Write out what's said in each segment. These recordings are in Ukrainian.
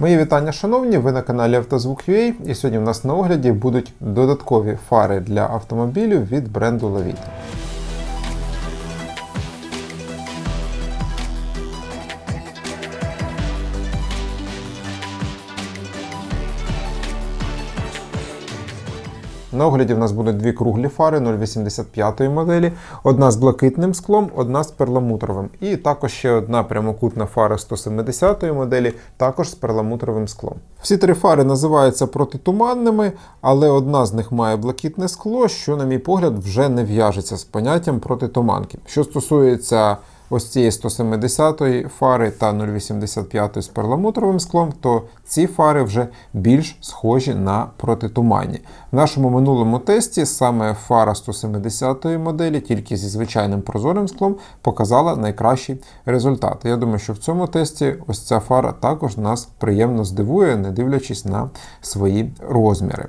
Мої вітання, шановні! Ви на каналі Автозвук.ua і сьогодні в нас на огляді будуть додаткові фари для автомобілів від бренду Levito. На огляді в нас будуть дві круглі фари 0,85 моделі, одна з блакитним склом, одна з перламутровим. І також ще одна прямокутна фара 170 моделі, також з перламутровим склом. Всі три фари називаються протитуманними, але одна з них має блакитне скло, що, на мій погляд, вже не в'яжеться з поняттям протитуманки. Що стосується ось цієї 170 фари та 0,85 з перламутровим склом, то ці фари вже більш схожі на протитуманні. В нашому минулому тесті саме фара 170 моделі, тільки зі звичайним прозорим склом, показала найкращий результат. Я думаю, що в цьому тесті ось ця фара також нас приємно здивує, не дивлячись на свої розміри.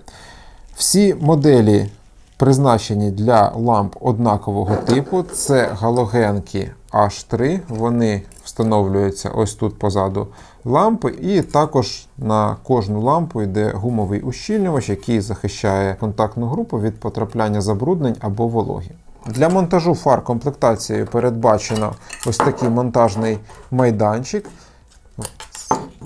Всі моделі призначені для ламп однакового типу. Це галогенки H3. Вони встановлюються ось тут позаду лампи, і також на кожну лампу йде гумовий ущільнювач, який захищає контактну групу від потрапляння забруднень або вологі. Для монтажу фар комплектацією передбачено ось такий монтажний майданчик.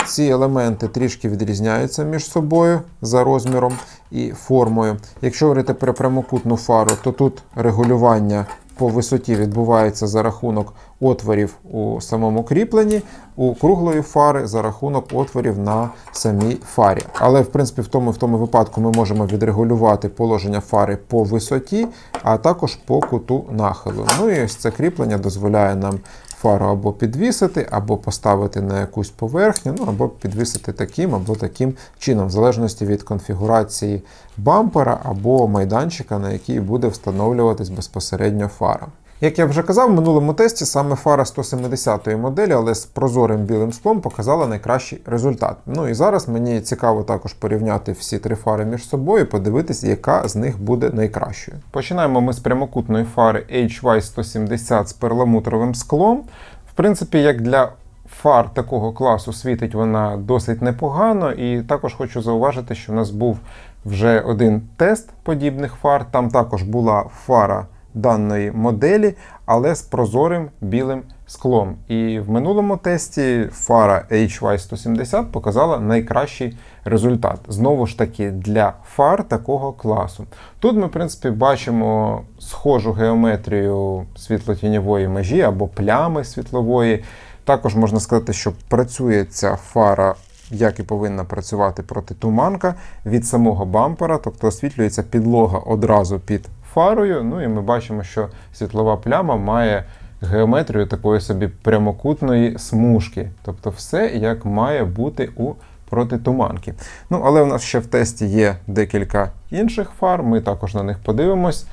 Ці елементи трішки відрізняються між собою за розміром і формою. Якщо говорити про прямокутну фару, то тут регулювання по висоті відбувається за рахунок отворів у самому кріпленні, у круглої фари за рахунок отворів на самій фарі. Але, в принципі, в тому в тому випадку ми можемо відрегулювати положення фари по висоті, а також по куту нахилу. Ну і ось це кріплення дозволяє нам фару або підвісити, або поставити на якусь поверхню, ну або підвісити таким або таким чином, в залежності від конфігурації бампера або майданчика, на який буде встановлюватись безпосередньо фара. Як я вже казав, в минулому тесті саме фара 170 моделі, але з прозорим білим склом показала найкращий результат. Ну і зараз мені цікаво також порівняти всі три фари між собою, подивитися, яка з них буде найкращою. Починаємо ми з прямокутної фари HY170 з перламутровим склом. В принципі, як для фар такого класу світить вона досить непогано, і також хочу зауважити, що в нас був вже один тест подібних фар. Там також була фара даної моделі, але з прозорим білим склом. І в минулому тесті фара HY170 показала найкращий результат. Знову ж таки, для фар такого класу. Тут ми, в принципі, бачимо схожу геометрію світлотіньової межі або плями світлової. Також можна сказати, що працює ця фара. Як і повинна працювати протитуманка від самого бампера, тобто освітлюється підлога одразу під фарою. Ну і ми бачимо, що світлова пляма має геометрію такої собі прямокутної смужки. Тобто все як має бути у протитуманки. Ну, але в нас ще в тесті є декілька інших фар, ми також на них подивимось.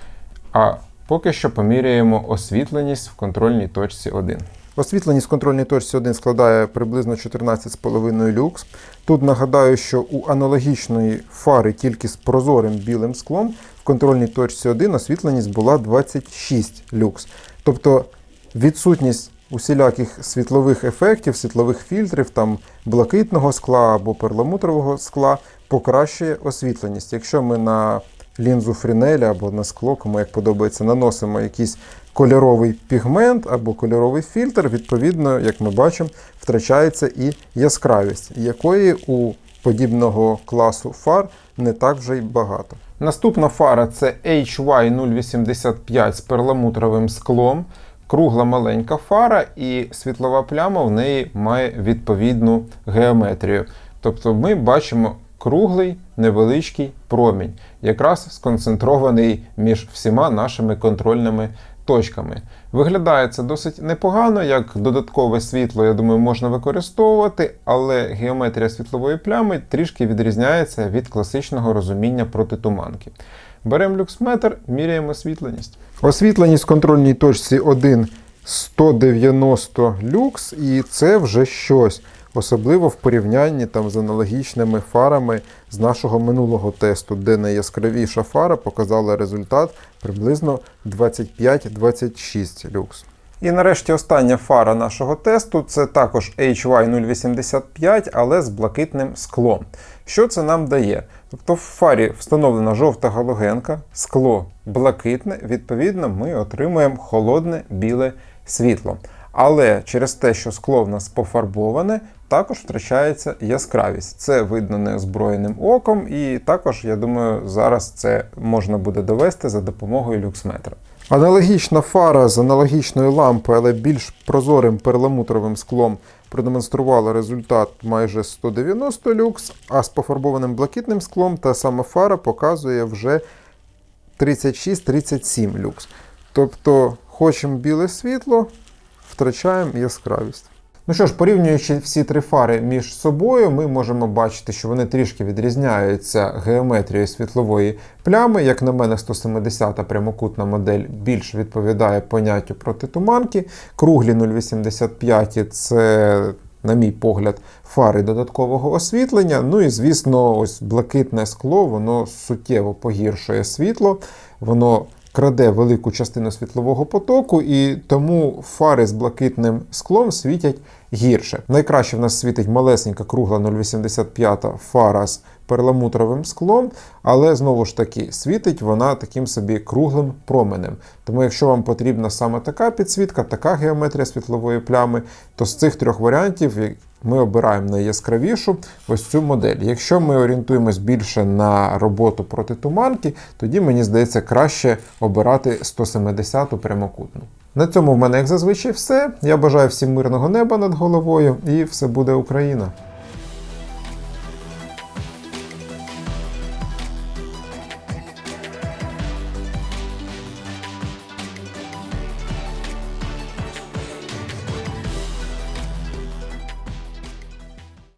А поки що поміряємо освітленість в контрольній точці 1. Освітленість в контрольній точці 1 складає приблизно 14,5 люкс. Тут нагадаю, що у аналогічної фари тільки з прозорим білим склом в контрольній точці 1 освітленість була 26 люкс. Тобто відсутність усіляких світлових ефектів, світлових фільтрів, там блакитного скла або перламутрового скла покращує освітленість. Якщо ми на лінзу фрінеля або на скло, кому як подобається, наносимо якийсь кольоровий пігмент або кольоровий фільтр, відповідно, як ми бачимо, втрачається і яскравість, якої у подібного класу фар не так вже й багато. Наступна фара це HY085 з перламутровим склом. Кругла маленька фара, і світлова пляма в неї має відповідну геометрію. Тобто ми бачимо круглий невеличкий промінь, якраз сконцентрований між всіма нашими контрольними точками. Виглядає це досить непогано, як додаткове світло, я думаю, можна використовувати, але геометрія світлової плями трішки відрізняється від класичного розуміння протитуманки. Беремо люксметр, міряємо освітленість. Освітленість в контрольній точці 1 190 люкс, і це вже щось. Особливо в порівнянні там з аналогічними фарами з нашого минулого тесту, де найяскравіша фара показала результат приблизно 25-26 люкс. І нарешті остання фара нашого тесту це також HY085, але з блакитним склом. Що це нам дає? Тобто в фарі встановлена жовта галогенка, скло блакитне, відповідно, ми отримуємо холодне біле світло. Але через те, що скло в нас пофарбоване, також втрачається яскравість. Це видно неозброєним оком, і також, я думаю, зараз це можна буде довести за допомогою люксметра. Аналогічна фара з аналогічної лампи, але більш прозорим перламутровим склом продемонструвала результат майже 190 люкс, а з пофарбованим блакитним склом та сама фара показує вже 36-37 люкс. Тобто, хочемо біле світло, втрачаємо яскравість. Ну що ж, порівнюючи всі три фари між собою, ми можемо бачити, що вони трішки відрізняються геометрією світлової плями. Як на мене, 170-та прямокутна модель більш відповідає поняттю протитуманки. Круглі 0,85 це. На мій погляд, фари додаткового освітлення. Ну і звісно, ось блакитне скло, воно суттєво погіршує світло, воно краде велику частину світлового потоку, і тому фари з блакитним склом світять гірше. Найкраще в нас світить малесенька кругла 0,85 фара з перламутровим склом, але знову ж таки світить вона таким собі круглим променем. Тому, якщо вам потрібна саме така підсвітка, така геометрія світлової плями, то з цих трьох варіантів ми обираємо найяскравішу ось цю модель. Якщо ми орієнтуємось більше на роботу проти туманки, тоді мені здається краще обирати 170-ту прямокутну. На цьому в мене, як зазвичай, все. Я бажаю всім мирного неба над головою, і все буде Україна!